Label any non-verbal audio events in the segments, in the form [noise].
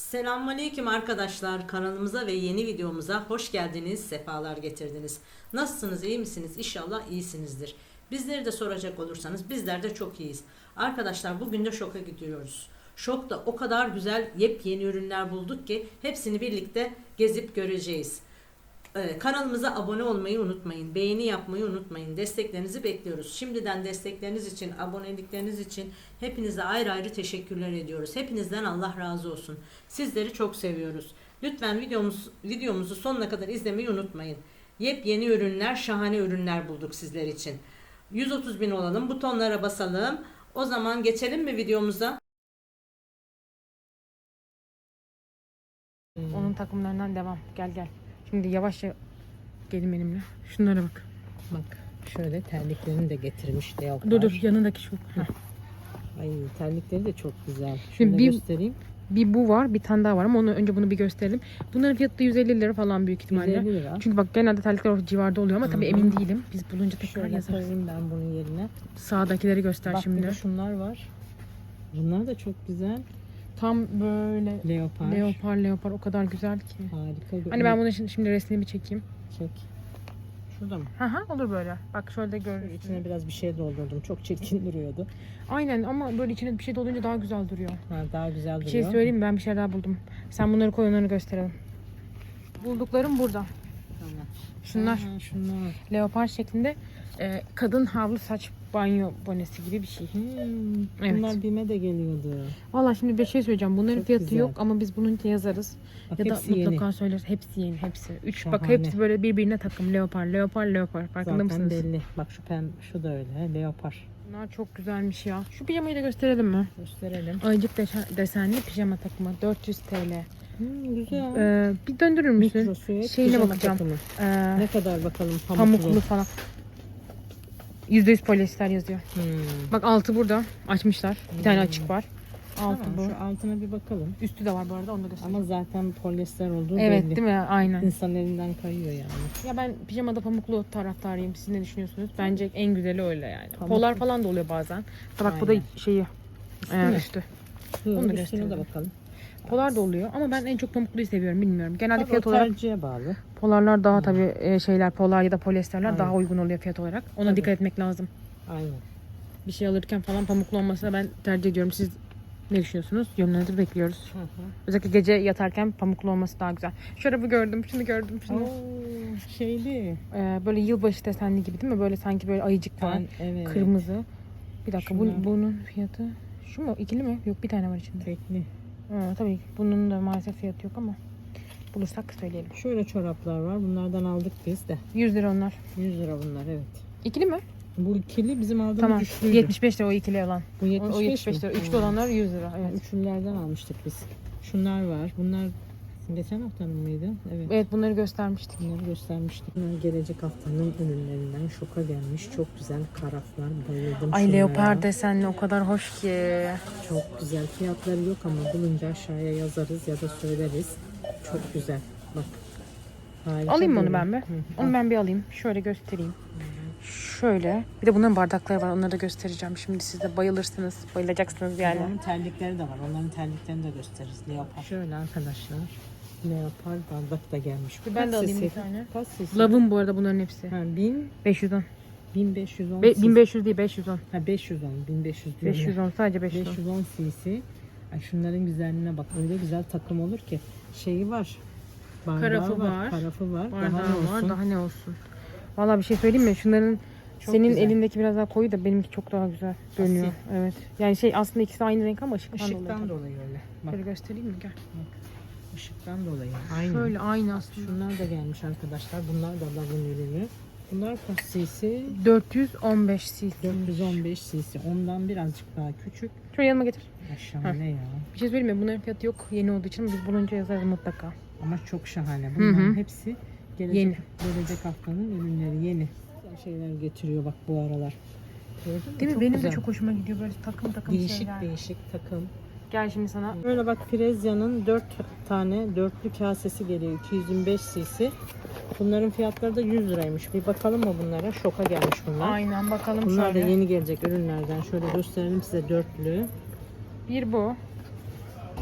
Selamünaleyküm arkadaşlar. Kanalımıza ve yeni videomuza hoş geldiniz. Sefalar getirdiniz. Nasılsınız? iyi misiniz? İnşallah iyisinizdir. Bizleri de soracak olursanız bizler de çok iyiyiz. Arkadaşlar bugün de şoka gidiyoruz. Şokta o kadar güzel yepyeni ürünler bulduk ki hepsini birlikte gezip göreceğiz. Ee, kanalımıza abone olmayı unutmayın. Beğeni yapmayı unutmayın. Desteklerinizi bekliyoruz. Şimdiden destekleriniz için, abonelikleriniz için hepinize ayrı ayrı teşekkürler ediyoruz. Hepinizden Allah razı olsun. Sizleri çok seviyoruz. Lütfen videomuz, videomuzu sonuna kadar izlemeyi unutmayın. Yepyeni ürünler, şahane ürünler bulduk sizler için. 130 bin olalım. Butonlara basalım. O zaman geçelim mi videomuza? Onun takımlarından devam. Gel gel. Şimdi yavaşça gelin benimle. Şunlara bak. Bak şöyle terliklerini de getirmiş Leopar. Dur dur yanındaki şu. Heh. Ay terlikleri de çok güzel. Şimdi Şunu bir- göstereyim. Bir bu var, bir tane daha var ama onu önce bunu bir gösterelim. Bunların fiyatı da 150 lira falan büyük ihtimalle. 150 lira. Çünkü bak genelde terlikler o civarda oluyor ama tabii emin değilim. Biz bulunca tekrar Şöyle yazarız. koyayım ben bunun yerine. Sağdakileri göster Bak şimdi. de şunlar var. Bunlar da çok güzel. Tam böyle Leopar. leopar leopar o kadar güzel ki. Harika. bir Hani ben bunun şimdi, şimdi resmini bir çekeyim. Çek. Şurada mı? Hı hı olur böyle. Bak şöyle de görürsün. İçine biraz bir şey doldurdum. Çok çirkin duruyordu. Aynen ama böyle içine bir şey dolunca daha güzel duruyor. Ha, daha güzel Bir duruyor. şey söyleyeyim mi? Ben bir şey daha buldum. Sen bunları koy onları gösterelim. Bulduklarım burada. Tamam. Şunlar Ha, şunlar. leopar şeklinde e, kadın havlu saç banyo bonesi gibi bir şey. Hmm, Evet. Bunlar BİM'e de geliyordu. Valla şimdi bir şey söyleyeceğim. Bunların Çok fiyatı güzel. yok ama biz bunun yazarız. Bak ya da mutlaka yeni. söyleriz. Hepsi yeni. Hepsi. Üç bak Şahane. hepsi böyle birbirine takım. Leopar, leopar, leopar. Farkında Zaten mısınız? belli. Bak şu pem, şu da öyle. He, leopar. Bunlar çok güzelmiş ya. Şu pijamayı da gösterelim mi? Gösterelim. Ayıcık desenli pijama takımı. 400 TL. Hmm, güzel. Ee, bir döndürür müsün? Mikro süet Şeyine bakacağım. takımı. Ee, Ne kadar bakalım pamuklu. pamuklu falan. %100 polyester yazıyor. Hmm. Bak altı burada. Açmışlar. Bir tane Hmm. açık var. Altı Tamam, bu. Şu altına bir bakalım. Üstü de var bu arada onu da göstereyim. Ama zaten polyester olduğu Evet belli. değil mi? Aynen. İnsan elinden kayıyor yani. Ya ben pijamada pamuklu taraftarıyım. Siz ne düşünüyorsunuz? Bence en güzeli öyle yani. Pamuk- Polar falan da oluyor bazen. Bak bu da Aynen. şeyi. Üstü e, mü? üstü. Hı, Onu da üstüne gösterelim. de bakalım. Polar da oluyor ama ben en çok pamukluyu seviyorum bilmiyorum. Genelde Tabii fiyat o olarak tercihe bağlı. polarlar daha tabii e, şeyler polar ya da polyesterler Aynen. daha uygun oluyor fiyat olarak. Ona Tabii. dikkat etmek lazım. Aynen. Bir şey alırken falan pamuklu olmasına ben tercih ediyorum. Siz ne düşünüyorsunuz? Yorumlarınızı bekliyoruz. Hı hı. Özellikle gece yatarken pamuklu olması daha güzel. Şu arabı gördüm, şunu gördüm, şunu. Oo, şeyli. Ee, böyle yılbaşı desenli gibi değil mi? Böyle sanki böyle ayıcık var. Ben, evet. Kırmızı. Bir dakika bu, bunun fiyatı şu mu? İkili mi? Yok bir tane var içinde. Tekli. Ha, tabii bunun da maalesef fiyatı yok ama bulursak söyleyelim. Şöyle çoraplar var. Bunlardan aldık biz de. 100 lira onlar. 100 lira bunlar evet. İkili mi? Bu ikili bizim aldığımız Tamam. üçlüydü. 75 lira o ikili olan. Bu O, 75, o 75 mi? lira. Üçlü olanlar 100 lira. Evet. Üçlülerden almıştık biz. Şunlar var. Bunlar geçen haftanın mıydı? Evet. Evet bunları göstermiştik. Bunları göstermiştik. Bunlar gelecek haftanın ürünlerinden şoka gelmiş. Çok güzel karaflar. Bayıldım Ay şunlara. leopar desenli o kadar hoş ki. Çok güzel. Fiyatları yok ama bulunca aşağıya yazarız ya da söyleriz. Çok güzel. Bak. Harika Alayım mı onu ben bir? Hı, Onu ben bir alayım. Şöyle göstereyim. Şöyle. Bir de bunların bardakları var. Onları da göstereceğim. Şimdi siz de bayılırsınız. Bayılacaksınız yani. Onların terlikleri de var. Onların terliklerini de gösteririz. Leopar. Şöyle arkadaşlar. Leopar bardak da gelmiş. Bu Ben de alayım bir tane. Kaç? Lavın bu arada bunların hepsi. Ha, 1000, 510. 1510 Be- cc. 1500 değil 510. Ha 510, 1500 diyorum. 510 sadece 510. 510 cc. Ay şunların güzelliğine bak. Öyle güzel takım olur ki. Şeyi var. Bardağı Karafı var. var. Karafı var. daha ne Bardağı olsun? var daha ne olsun. Vallahi bir şey söyleyeyim mi? Şunların Çok senin güzel. elindeki biraz daha koyu da benimki çok daha güzel görünüyor. Evet. Yani şey aslında ikisi aynı renk ama ışıktan, Işıktan dolayı. dolayı öyle. Bak Şöyle göstereyim mi? Gel. Işıktan dolayı. Aynı. Şöyle aynı aslında. Şunlar da gelmiş arkadaşlar. Bunlar da lavın ürünü. Bunlar kaç cc? 415 cc. 415 cc. Ondan birazcık daha küçük. Şöyle yanıma getir. Ya şahane ya. Bir şey söyleyeyim mi? Bunların fiyatı yok yeni olduğu için ama biz bulunca yazarız mutlaka. Ama çok şahane. Bunların hı. hepsi gelecek, Yeni. gelecek haftanın ürünleri yeni. Şeyler getiriyor bak bu aralar. Gördün mü? Değil mi? Çok Benim güzel. de çok hoşuma gidiyor böyle takım takım değişik şeyler. değişik takım. Gel şimdi sana. Böyle bak Frezya'nın 4 tane dörtlü kasesi geliyor. 225 cc. Bunların fiyatları da 100 liraymış. Bir bakalım mı bunlara? Şoka gelmiş bunlar. Aynen bakalım Bunlar da şöyle. yeni gelecek ürünlerden. Şöyle gösterelim size dörtlü. Bir bu.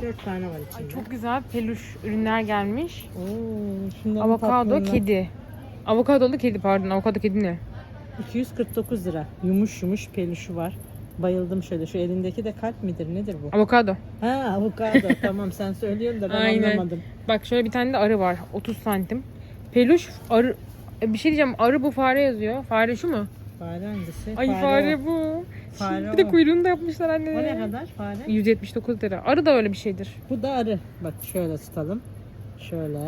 Dört tane var içinde. Ay, çok güzel peluş ürünler gelmiş. Oo, şunların Avokado tatlılığına. kedi. Avokadolu kedi pardon. Avokado kedi ne? 249 lira. Yumuş yumuş peluşu var. Bayıldım şöyle. Şu elindeki de kalp midir nedir bu? Avokado. Ha avokado. [laughs] tamam sen söylüyorsun da ben Aynen. anlamadım. Bak şöyle bir tane de arı var. 30 santim. Peluş arı. E, Bir şey diyeceğim. Arı bu fare yazıyor. Fare şu mu? Fare hangisi? Ay fare, o. bu. Fare bir de kuyruğunu da yapmışlar anne. O ne kadar fare? 179 lira. Arı da öyle bir şeydir. Bu da arı. Bak şöyle tutalım. Şöyle.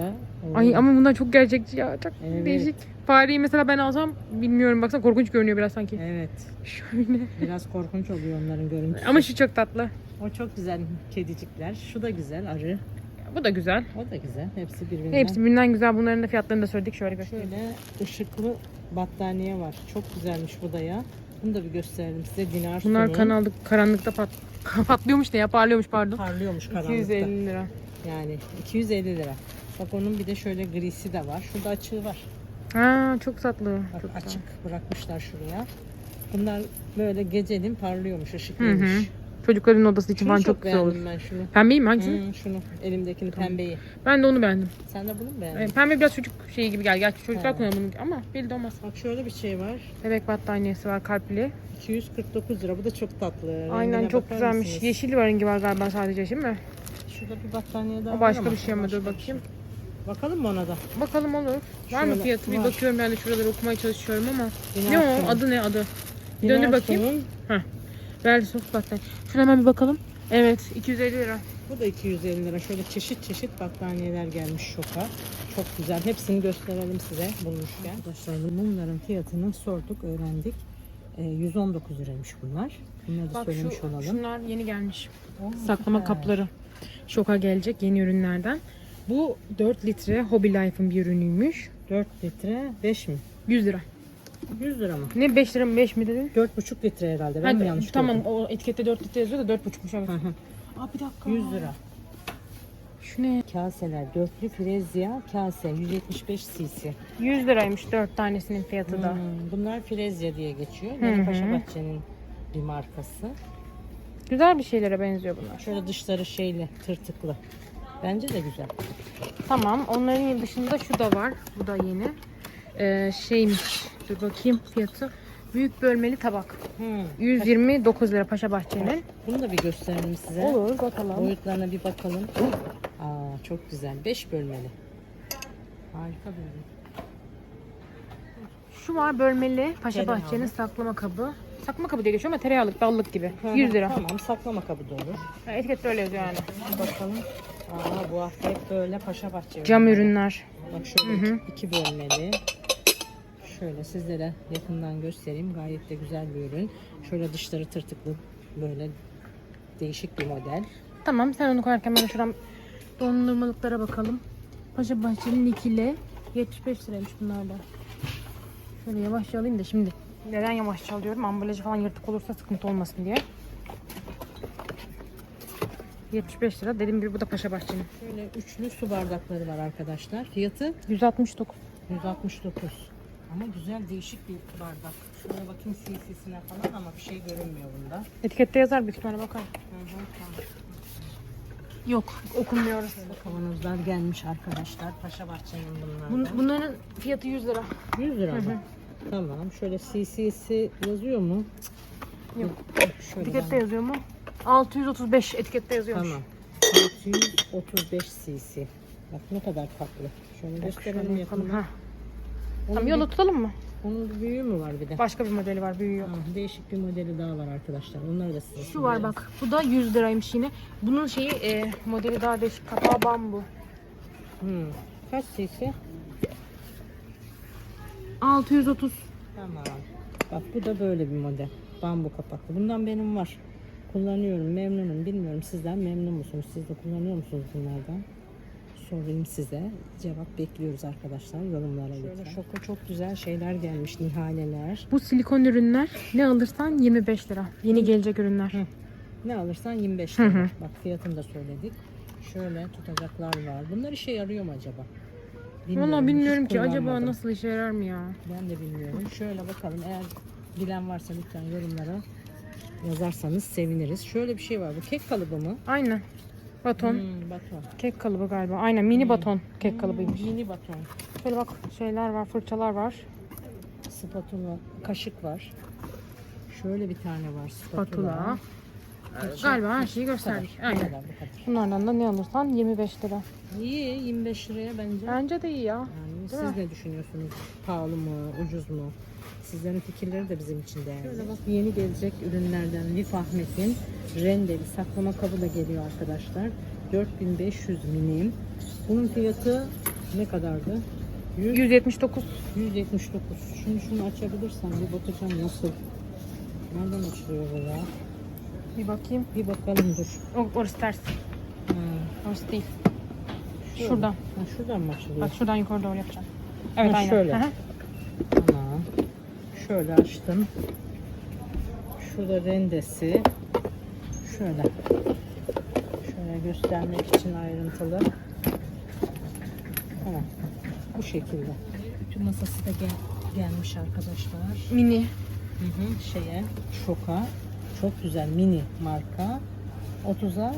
Ay ama bunlar çok gerçekçi ya. Çok Evet. değişik. Fareyi mesela ben alsam bilmiyorum. Baksana korkunç görünüyor biraz sanki. Evet. Şöyle. Biraz korkunç oluyor onların görüntüsü. Ama şu çok tatlı. O çok güzel kedicikler. Şu da güzel arı. Bu da güzel. O da güzel. Hepsi birbirinden. Hepsi birbirinden güzel. Bunların da fiyatlarını da söyledik. Şöyle göstereyim. Şöyle ışıklı battaniye var. Çok güzelmiş bu da ya. Bunu da bir gösterelim size. Dinar Bunlar sonu. kanaldık, karanlıkta pat [laughs] patlıyormuş ne ya parlıyormuş pardon. Parlıyormuş karanlıkta. 250 lira. Yani 250 lira. Bak onun bir de şöyle grisi de var. Şurada açığı var. Ha çok tatlı. Bak Çok açık bırakmışlar şuraya. Bunlar böyle gecenin parlıyormuş, ışıklıymış. hı. Çocukların odası için Şunu falan çok, çok, güzel olur. ben şunu. Pembeyi mi hangisini? Hı, şunu elimdekini pembeyi. Ben de onu beğendim. Sen de bunu mu beğendin? Pembe biraz çocuk şeyi gibi geldi. Gerçi çocuklar kullanıyor bunu ama belli de olmaz. Bak şöyle bir şey var. Bebek battaniyesi var kalpli. 249 lira. Bu da çok tatlı. Aynen Rengine çok bakar güzelmiş. mısınız? Yeşil var rengi var galiba sadece mi? Şurada bir battaniye daha O var başka ama bir şey ama dur bir bakayım. şey. Bakalım mı ona da? Bakalım olur. Var mı Şöyle, fiyatı? Bir var. bakıyorum ben de şuraları okumaya çalışıyorum ama. Ne o? Adı ne adı? Döndür bakayım. sonun- Verdi soft battaniye. Şuna hemen bir bakalım. Evet 250 lira. Bu da 250 lira. Şöyle çeşit çeşit battaniyeler gelmiş şoka. Çok güzel. Hepsini gösterelim size bulmuşken. Arkadaşlar mumların fiyatını sorduk, öğrendik. Ee, 119 liraymış bunlar. Bunları da Bak söylemiş şu, olalım. şunlar yeni gelmiş. Oo, Saklama süper. kapları. Şoka gelecek yeni ürünlerden. Bu 4 litre Hobby Life'ın bir ürünüymüş. 4 litre 5 mi? 100 lira. 100 lira mı? Ne 5 lira mı 5 mi dedin? 4,5 litre herhalde. Ben mi yanlış tamam gördüm? o etikette 4 litre yazıyor da 4,5'muş evet. Hı hı. Aa bir dakika. 100 lira. Şu ne? Kaseler. Dörtlü frezya kase. 175 cc. 100 liraymış 4 tanesinin fiyatı da. Hmm, bunlar frezya diye geçiyor. Hı. Paşa Bahçe'nin bir markası. Güzel bir şeylere benziyor bunlar. Şöyle dışları şeyli, tırtıklı. Bence de güzel. Tamam onların dışında şu da var. Bu da yeni. Ee, şeymiş. Dur bakayım fiyatı. Büyük bölmeli tabak. Hmm. 129 lira Paşa Bahçe'nin. Bunu da bir gösterelim size. Olur bakalım. Boyutlarına bir bakalım. Aa çok güzel. 5 bölmeli. Harika bir ürün. Şu var bölmeli Paşa Tereyağlı. Bahçe'nin saklama kabı. Saklama kabı diye geçiyor ama tereyağlık dallık gibi. Hı hı, 100 lira. Tamam saklama kabı da olur. Etikette öyle yazıyor yani. Bakalım. Aa bu hafta hep böyle Paşa Bahçe Cam ürünler. Bak şöyle iki, iki bölmeli. Şöyle sizlere yakından göstereyim. Gayet de güzel bir ürün. Şöyle dışları tırtıklı böyle değişik bir model. Tamam sen onu koyarken ben şuradan dondurmalıklara bakalım. Paşa Bahçe'nin ikili 75 liraymış bunlar da. Şöyle yavaşça alayım da şimdi. Neden yavaşça alıyorum? Ambalajı falan yırtık olursa sıkıntı olmasın diye. 75 lira. Dediğim gibi bu da Paşa Bahçe'nin. Şöyle üçlü su bardakları var arkadaşlar. Fiyatı 169. 169. Ama güzel değişik bir bardak. Şuraya bakayım CC'sine falan ama bir şey görünmüyor bunda. Etikette yazar büyük ihtimalle tamam. Yok okunmuyoruz. Şöyle kavanozlar gelmiş arkadaşlar. Paşa Bahçe'nin Bun, bunlardan. bunların fiyatı 100 lira. 100 lira mı? Tamam. Şöyle CC'si yazıyor mu? Yok. Şöyle Etikette ben- yazıyor mu? 635 etikette yazıyormuş. Tamam. 635 cc. Bak ne kadar tatlı. Şöyle gösterelim Şöyle yapalım. yakından. Tamam yola tutalım mı? onun bir büyüğü mü var bir de? Başka bir modeli var büyüğü yok. Ha, değişik bir modeli daha var arkadaşlar. Onları da size Şu var bak. Bu da 100 liraymış yine. Bunun şeyi e, modeli daha değişik. Kapağı bambu. Hmm. Kaç cc? 630. Tamam. Bak bu da böyle bir model. Bambu kapaklı. Bundan benim var. Kullanıyorum. Memnunum. Bilmiyorum sizden memnun musunuz? Siz de kullanıyor musunuz bunlardan? Sorayım size. Cevap bekliyoruz arkadaşlar. Yorumlara Şöyle şoka çok güzel şeyler gelmiş. Nihaleler. Bu silikon ürünler ne alırsan 25 lira. Yeni gelecek ürünler. Hı. Ne alırsan 25 Hı lira. hı. Bak fiyatını da söyledik. Şöyle tutacaklar var. Bunlar işe yarıyor mu acaba? Vallahi hiç bilmiyorum ki acaba nasıl işe yarar mı ya? Ben de bilmiyorum. Şöyle bakalım eğer bilen varsa lütfen yorumlara yazarsanız seviniriz. Şöyle bir şey var. Bu kek kalıbı mı? Aynen. Baton. Hmm, baton. Kek kalıbı galiba. Aynen mini baton kek kalıbıymış. Mini baton. Şöyle bak şeyler var, fırçalar var. Spatula, kaşık var. Şöyle bir tane var spatula. Spatula. Kaşık. Galiba her şeyi gösterdik. kadar, Aynen. kadar, bu. Bunlardan da ne alırsan 25 lira. İyi 25 liraya bence. Bence de iyi ya. Yani siz mi? ne düşünüyorsunuz? Pahalı mı, ucuz mu? Sizlerin fikirleri de bizim için değerli. Şöyle bak yeni gelecek ürünlerden Lif Ahmet'in rendeli saklama kabı da geliyor arkadaşlar. 4500 milim. Bunun fiyatı ne kadardı? 100, 179. 179. Şimdi şunu açabilirsem bir bakacağım nasıl. Nereden açılıyor bu ya? Bir bakayım. Bir bakalım dur. O, orası ters. Ha, Orası değil. Şuradan. Ha, şuradan mı açılıyor? Bak şuradan yukarı doğru yapacağım. Evet Ha, aynen. şöyle. Hı hı. Şöyle açtım. Şurada rendesi. Şöyle. Şöyle göstermek için ayrıntılı. Tamam. Bu şekilde. Ütü masası da gel gelmiş arkadaşlar. Mini. Hı hı, şeye, şoka. Çok güzel mini marka. 30'a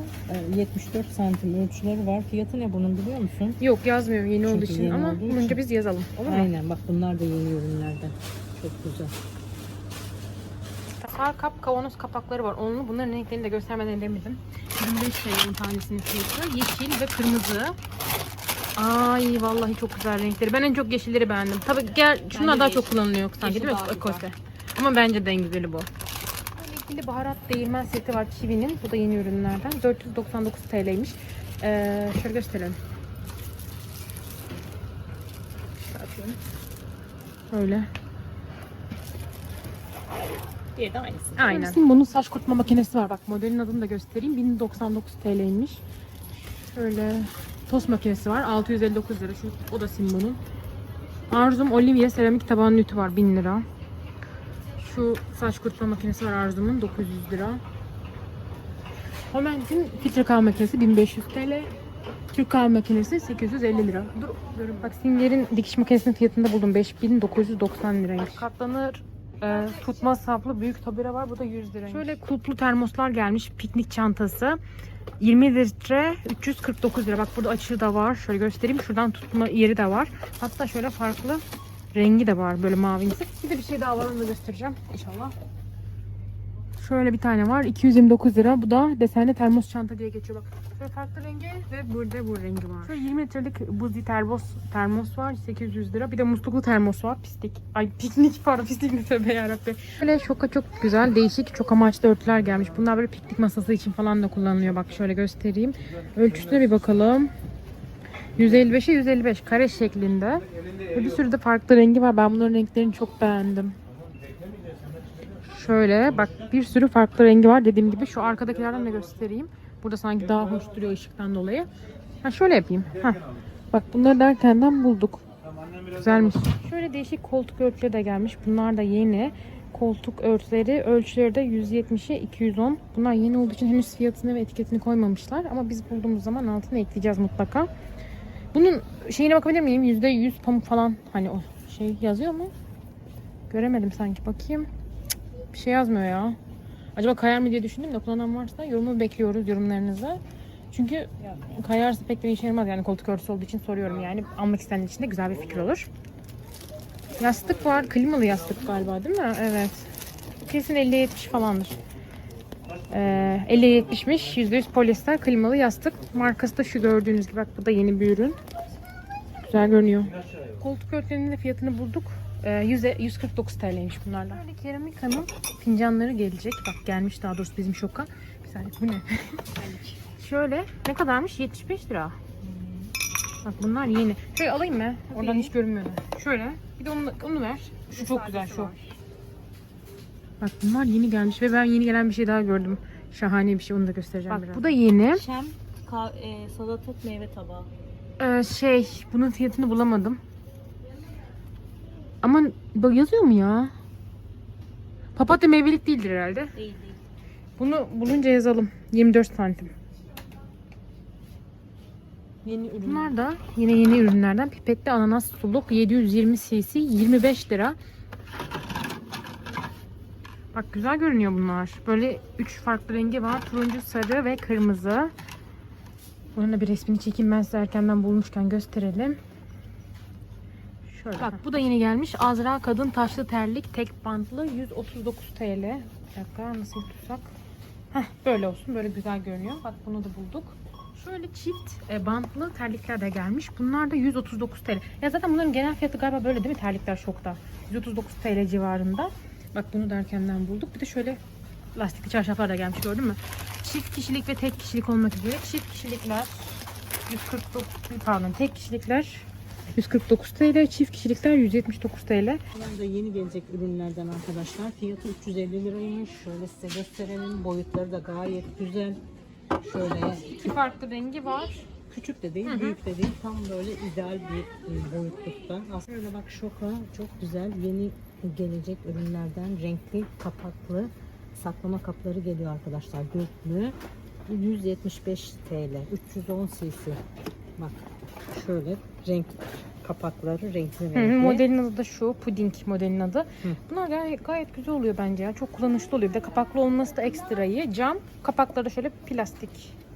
e, 74 santim ölçüleri var. Fiyatı ne bunun biliyor musun? Yok yazmıyor yeni olduğu Çünkü için yeni ama olduğu önce için. biz yazalım. Olur mu? Aynen bak bunlar da yeni ürünlerden. Çok güzel. Kap kavanoz kapakları var. Onlu. Bunların renklerini de göstermeden edemedim. 25 TL'nin tanesinin fiyatı. Yeşil ve kırmızı. Ay vallahi çok güzel renkleri. Ben en çok yeşilleri beğendim. Tabii gel şunlar daha yeşil. çok kullanılıyor sanki Yeşil değil mi? daha güzel. Ekose. Ama bence de en güzeli bu. İkili baharat değirmen seti var Kiwi'nin. Bu da yeni ürünlerden. 499 TL'ymiş. Ee, şöyle gösterelim. Şöyle. Öyle. Bir de aynısı. Aynen. Bunun saç kurutma makinesi var. Bak modelin adını da göstereyim. 1099 TL'ymiş. Şöyle tost makinesi var. 659 lira. Şu o da Simbo'nun. Arzum Olivia seramik tabanlı ütü var 1000 lira. Şu saç kurutma makinesi var Arzum'un 900 lira. Homent'in filtre kahve makinesi 1500 TL. Türk kahve makinesi 850 lira. Dur, dur. Bak Singer'in dikiş makinesinin fiyatını da buldum. 5990 liraymış. Katlanır e, tutma saplı büyük tabure var. Bu da 100 lira. Şöyle kulplu termoslar gelmiş. Piknik çantası. 20 litre 349 lira. Bak burada açığı da var. Şöyle göstereyim. Şuradan tutma yeri de var. Hatta şöyle farklı rengi de var. Böyle mavimsi. Bir de bir şey daha var. Onu da göstereceğim. İnşallah. Şöyle bir tane var. 229 lira. Bu da desenli termos çanta diye geçiyor. Bak şöyle farklı rengi ve burada bu rengi var. Şöyle 20 litrelik buzlu termos, termos var. 800 lira. Bir de musluklu termos var. Pislik. Ay piknik pardon pislik ne tövbe yarabbim. Böyle şoka çok güzel değişik çok amaçlı örtüler gelmiş. Bunlar böyle piknik masası için falan da kullanılıyor. Bak şöyle göstereyim. Ölçüsüne bir bakalım. 155'e 155 kare şeklinde. Ve bir sürü de farklı rengi var. Ben bunların renklerini çok beğendim. Şöyle bak bir sürü farklı rengi var dediğim gibi. Şu arkadakilerden de göstereyim. Burada sanki daha hoş duruyor ışıktan dolayı. Ha şöyle yapayım. Ha. Bak bunları derkenden bulduk. Güzelmiş. Şöyle değişik koltuk örtüleri de gelmiş. Bunlar da yeni. Koltuk örtüleri ölçüleri de 170'e 210. Bunlar yeni olduğu için henüz fiyatını ve etiketini koymamışlar. Ama biz bulduğumuz zaman altına ekleyeceğiz mutlaka. Bunun şeyine bakabilir miyim? %100 pamuk falan hani o şey yazıyor mu? Göremedim sanki. Bakayım. Bir şey yazmıyor ya. Acaba kayar mı diye düşündüm de kullanan varsa yorumu bekliyoruz yorumlarınızı. Çünkü kayarsa pek bir işe yaramaz yani koltuk örtüsü olduğu için soruyorum yani. Almak isteyenler için de güzel bir fikir olur. Yastık var. Klimalı yastık galiba değil mi? Evet. Kesin 50-70 falandır. Ee, 50-70'miş. %100 polyester klimalı yastık. Markası da şu gördüğünüz gibi. Bak bu da yeni bir ürün. Güzel görünüyor. Koltuk örtülerinin de fiyatını bulduk. Ee, 100, 149 TL'ymiş bunlarla. Böyle keramika'nın fincanları gelecek. Bak gelmiş daha doğrusu bizim şoka. Bir saniye bu ne? Şöyle ne kadarmış? 75 lira. Bak bunlar yeni. Şöyle alayım mı? Oradan hiç görünmüyor. Şöyle. Bir de onu, onu ver. Şu çok güzel şu. Bak bunlar yeni gelmiş ve ben yeni gelen bir şey daha gördüm. Şahane bir şey onu da göstereceğim Bak, biraz. Bu da yeni. Şem, ka- e, salatalık meyve tabağı. Ee, şey bunun fiyatını bulamadım. Ama bak yazıyor mu ya? Papatya meyvelik değildir herhalde. Değil değil. Bunu bulunca yazalım. 24 santim. Yeni ürün. Bunlar da yine yeni ürünlerden pipetli ananas suluk 720 cc 25 lira. Bak güzel görünüyor bunlar. Böyle üç farklı rengi var. Turuncu, sarı ve kırmızı. Bunun da bir resmini çekeyim ben size erkenden bulmuşken gösterelim. Şöyle. Bak bu da yeni gelmiş. Azra kadın taşlı terlik tek bantlı 139 TL. Bir dakika nasıl tutsak? Heh, böyle olsun. Böyle güzel görünüyor. Bak bunu da bulduk. Şöyle çift e, bantlı terlikler de gelmiş. Bunlar da 139 TL. Ya zaten bunların genel fiyatı galiba böyle değil mi? Terlikler şokta. 139 TL civarında. Bak bunu da erkenden bulduk. Bir de şöyle lastikli çarşaflar da gelmiş gördün mü? Çift kişilik ve tek kişilik olmak üzere. Çift kişilikler 149 pardon tek kişilikler 149 TL, çift kişilikler 179 TL. Bunlar da yeni gelecek ürünlerden arkadaşlar. Fiyatı 350 liraymış. Şöyle size gösterelim. Boyutları da gayet güzel. Şöyle İki farklı rengi var. küçük de değil, büyük de değil. Tam böyle ideal bir e, boyutlukta. Aslında öyle bak şoka çok güzel yeni gelecek ürünlerden renkli kapaklı saklama kapları geliyor arkadaşlar. Dörtlü. 175 TL. 310 cc. Bak şöyle renk kapakları renkli Hı hı, renkli. modelin adı da şu. Puding modelin adı. Bunlar gayet, gayet güzel oluyor bence ya. Çok kullanışlı oluyor. Bir de kapaklı olması da ekstrayı. Cam. Kapakları da şöyle plastik.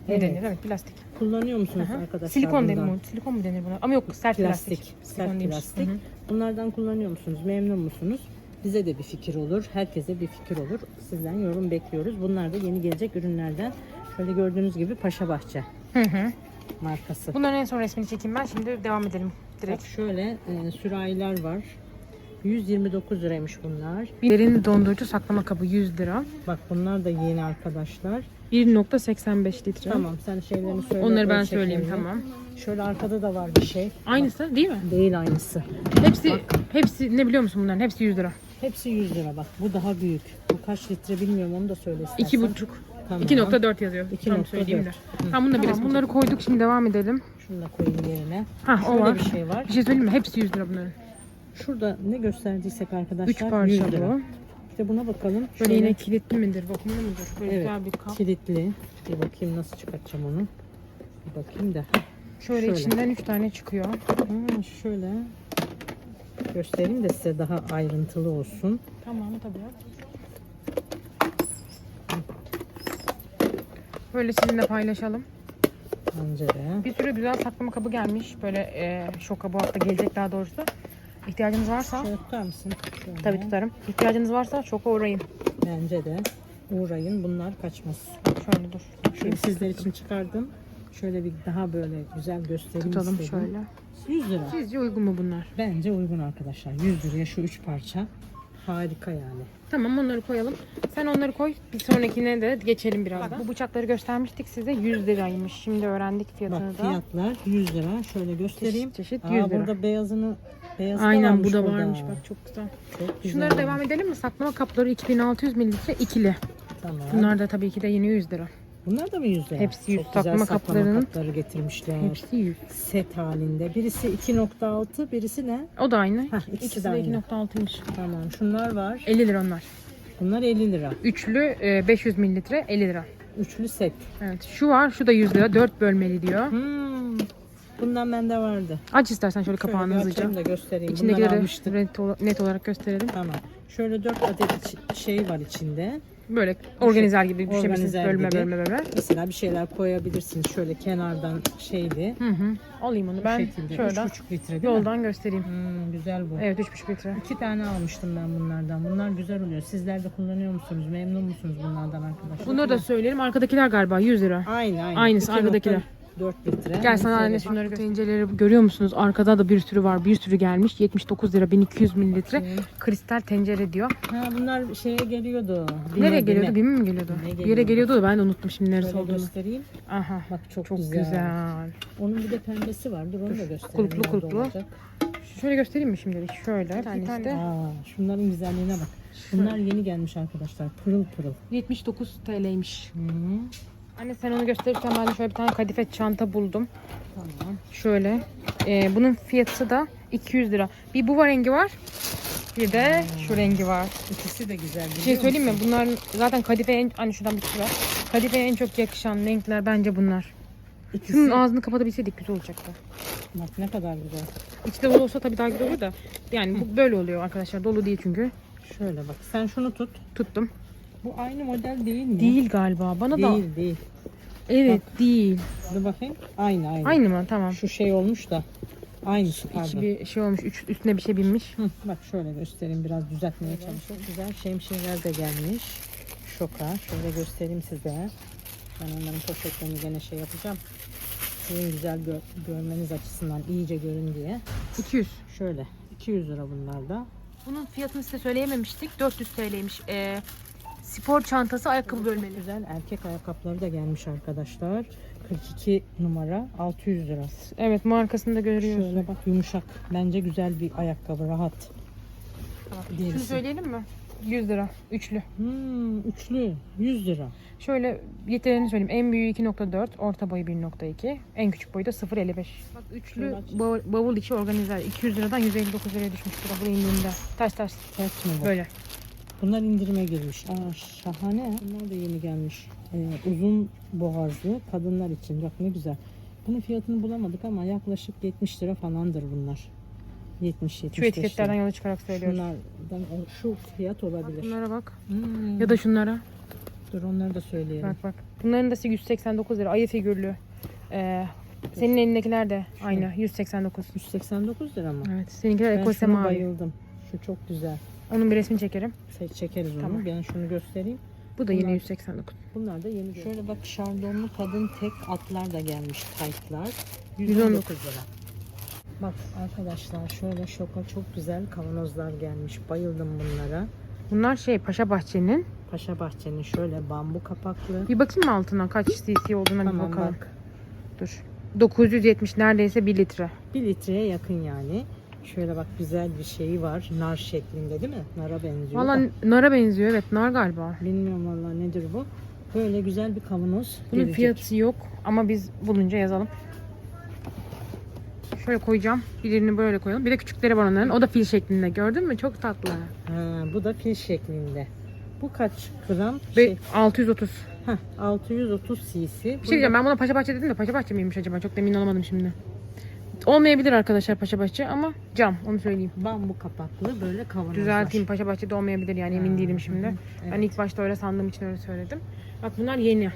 Ne Evet. denir? Evet plastik. Kullanıyor musunuz Aha. arkadaşlar? Silikon denir mi? Silikon mu denir buna? Ama yok sert plastik. Plastik, sert değilmiş. plastik. Hı hı. Bunlardan kullanıyor musunuz? Memnun musunuz? Bize de bir fikir olur. Herkese bir fikir olur. Sizden yorum bekliyoruz. Bunlar da yeni gelecek ürünlerden. Şöyle gördüğünüz gibi Paşa Bahçe Hı hı. Markası. Bunların en son resmini çekeyim ben. Şimdi devam edelim direkt. Bak şöyle e, sürahiler var. 129 liraymış bunlar. Derin dondurucu saklama kabı 100 lira. Bak bunlar da yeni arkadaşlar. 1.85 litre. Tamam sen şeylerini söyle. Onları ben söyleyeyim tamam. Şöyle arkada da var bir şey. Aynısı değil mi? Değil aynısı. Hepsi hepsi ne biliyor musun bunların? Hepsi 100 lira. Hepsi 100 lira bak. Bu daha büyük. Bu kaç litre bilmiyorum onu da söyle istersen. 2,5. Tamam. 2.4 yazıyor. 2.4. Tam söyleyeyim de. Tamam, bunu da tamam, bunları koyduk şimdi devam edelim. Şunu da koyayım yerine. Ha o var. bir şey var. Bir şey söyleyeyim mi? Hepsi 100 lira bunların. Şurada ne gösterdiysek arkadaşlar 3 100 parça lira. bu. İşte buna bakalım. Böyle Şöyle yine kilitli midir? Vakumlu mudur? Böyle Evet. güzel bir kap. kilitli. Bir bakayım nasıl çıkartacağım onu. Bir bakayım da. Şöyle, Şöyle. içinden 3 tane çıkıyor. Ha, şöyle göstereyim de size daha ayrıntılı olsun. Tamam tabii. Böyle sizinle paylaşalım. Bence de. Bir sürü güzel saklama kabı gelmiş. Böyle e, şoka bu hafta gelecek daha doğrusu. İhtiyacınız varsa Şöyle tutar mısın? Şöyle. tabii tutarım. İhtiyacınız varsa şoka uğrayın. Bence de. Uğrayın bunlar kaçmaz. Şöyle dur. Şöyle sizler için çıkardım. Şöyle bir daha böyle güzel göstereyim Tutalım istedim. şöyle. 100 lira. Sizce uygun mu bunlar? Bence uygun arkadaşlar. 100 liraya şu 3 parça. Harika yani. Tamam onları koyalım. Sen onları koy. Bir sonrakine de geçelim birazdan. Bak bu bıçakları göstermiştik size. 100 liraymış. Şimdi öğrendik Bak fiyatını da. fiyatlar 100 lira. Şöyle göstereyim. Çeşit çeşit Aa, 100 lira. burada beyazını beyazı da Aynen bu da burada. varmış. Bak çok güzel. Çok güzel. Şunlara devam edelim mi? Saklama kapları 2600 mililitre ikili. Tamam. Bunlar da tabii ki de yine 100 lira. Bunlar da mı 100 lira? Hepsi 100. Çok güzel Saklama saklama kaplarının- kapları getirmişler. Hepsi 100. Set halinde. Birisi 2.6, birisi ne? O da aynı. Heh, ikisi İkisi de de aynı. 2.6'ymış. Tamam. Şunlar var. 50 lira onlar. Bunlar 50 lira. Üçlü e, 500 mililitre 50 lira. Üçlü set. Evet. Şu var. Şu da 100 lira. 4 bölmeli diyor. Hmm. Bundan bende vardı. Aç istersen şöyle kapağını bir hızlıca. açayım da göstereyim. İçindekileri net, ola- net olarak gösterelim. Tamam. Şöyle 4 adet şey var içinde. Böyle organizer gibi düşebilirsiniz. Organizer Bölme gibi. bölme bölme. Mesela bir şeyler koyabilirsiniz. Şöyle kenardan şeyli. Hı hı. Alayım onu. Ben şekilde. şöyle 3,5 litre değil mi? yoldan göstereyim. Hmm, güzel bu. Evet 3,5 litre. İki tane almıştım ben bunlardan. Bunlar güzel oluyor. Sizler de kullanıyor musunuz? Memnun musunuz bunlardan arkadaşlar? Bunları da söyleyelim. Arkadakiler galiba 100 lira. Aynı aynı. Aynısı, arkadakiler. 4 litre. Gel sana anne şunları tencereleri görüyor musunuz? Arkada da bir sürü var. Bir sürü gelmiş. 79 lira 1200 mililitre. Kristal tencere diyor. Ha bunlar şeye geliyordu. Bime, Nereye geliyordu? bime. Mi geliyordu? Bime Bir yere geliyordu. geliyordu da ben de unuttum şimdi neresi Şöyle olduğunu. göstereyim. Aha. Bak çok, Çok güzel. güzel. Onun bir de pembesi var. Dur onu da göstereyim. Kulplu, kulplu. olacak? Şöyle göstereyim mi şimdilik? Şöyle. Bir tanesi de Aa, şunların güzelliğine bak. Bunlar yeni gelmiş arkadaşlar. Pırıl pırıl. 79 TL'ymiş. Hı. Anne sen onu gösterirken ben de şöyle bir tane kadife çanta buldum. Tamam. Şöyle. Ee, bunun fiyatı da 200 lira. Bir bu var rengi var. Bir de şu rengi var. İkisi de güzel. Bir şey söyleyeyim mi? Bunlar zaten kadifeye en, hani şuradan bir şey var. Kadifeye en çok yakışan renkler bence bunlar. İkisi, Şunun ağzını kapatabilseydik güzel olacaktı. bak ne kadar güzel. İçi de dolu olsa tabii daha güzel olur da. Yani bu böyle oluyor arkadaşlar. Dolu değil çünkü. Şöyle bak. Sen şunu tut. Tuttum. Bu aynı model değil mi? Değil galiba. Bana da Değil değil. Evet değil. Dur bakayım. Aynı aynı. Aynı mı? Tamam. Şu şey olmuş da. Pardon. İçi bir şey olmuş. Üç, üstüne bir şey binmiş. Hı, bak şöyle göstereyim biraz düzeltmeye çalışıyorum. Çok güzel şemsiyeler de gelmiş. Şoka. Şöyle göstereyim size. Ben onların poşetlerini gene şey yapacağım. Sizin güzel gö- görmeniz açısından iyice görün diye. 200. Şöyle 200 lira bunlar da. Bunun fiyatını size söyleyememiştik. 400 TL'ymiş. Ee, spor çantası ayakkabı bölmeli. Güzel erkek ayakkabıları da gelmiş arkadaşlar. 42 numara 600 lira. Evet markasını da görüyoruz. Şöyle bak yumuşak. Bence güzel bir ayakkabı rahat. Tamam. Şunu söyleyelim mi? 100 lira. Üçlü. Hmm, üçlü 100 lira. Şöyle yeterlerini söyleyeyim. En büyüğü 2.4, orta boyu 1.2, en küçük boyu da 0.55. Bak üçlü Şöyle aç. bav- bavul içi organizer. 200 liradan 159 liraya düşmüş lira bu indiğinde. Ters ters. Ters mi bu? Böyle. Bunlar indirime girmiş. Aa, şahane. Bunlar da yeni gelmiş. Ee, uzun boğazlı kadınlar için. Bak ne güzel. Bunun fiyatını bulamadık ama yaklaşık 70 lira falandır bunlar. 70 75 Şu etiketlerden lira. yola çıkarak söylüyoruz. Şunlardan o- şu fiyat Bak olabilir. bunlara bak. Hmm. Ya da şunlara. dur onları da söyleyelim. Bak bak. Bunların da 189 lira. Ayı figürlü. Ee, senin elindekiler de aynı. 189. 189 lira mı? Evet. Seninkiler Ben şuna ekosema bayıldım. Şu çok güzel. Onun bir resmini çekerim. Şey, çekeriz onu. Tamam. Ben şunu göstereyim. Bu da yine Bunlar- 189. Bunlar da yeni. Şöyle bak şardonlu kadın tek atlar da gelmiş taytlar. 119 119 lira. Bak arkadaşlar şöyle şoka çok güzel kavanozlar gelmiş. Bayıldım bunlara. Bunlar şey Paşa Bahçe'nin. Paşa Bahçe'nin şöyle bambu kapaklı. Bir bakayım mı altına kaç cc olduğuna bir Tamam bakalım. bak. Dur. 970 neredeyse 1 litre. 1 litreye yakın yani. Şöyle bak güzel bir şeyi var. Nar şeklinde değil mi? Nara benziyor. Valla da. nara benziyor evet nar galiba. Bilmiyorum valla nedir bu. Böyle güzel bir kavanoz. Bunun gelecek. fiyatı yok ama biz bulunca yazalım. Şöyle koyacağım. Birini böyle koyalım. Bir de küçükleri var onların. O da fil şeklinde. Gördün mü? Çok tatlı. Ha, bu da fil şeklinde. Bu kaç gram? Ve Şey, 630. heh, 630 cc. Bir şey diyeceğim ben buna Paşa Bahçe dedim de Paşa Bahçe miymiş acaba? Çok da emin olamadım şimdi. Olmayabilir arkadaşlar Paşa Bahçe ama cam onu söyleyeyim. Bambu kapaklı böyle kavanozlar. Düzelteyim Paşa Bahçe'de olmayabilir yani emin değilim şimdi. hı, Ben evet. ilk başta öyle sandığım için öyle söyledim. Bak bunlar yeni.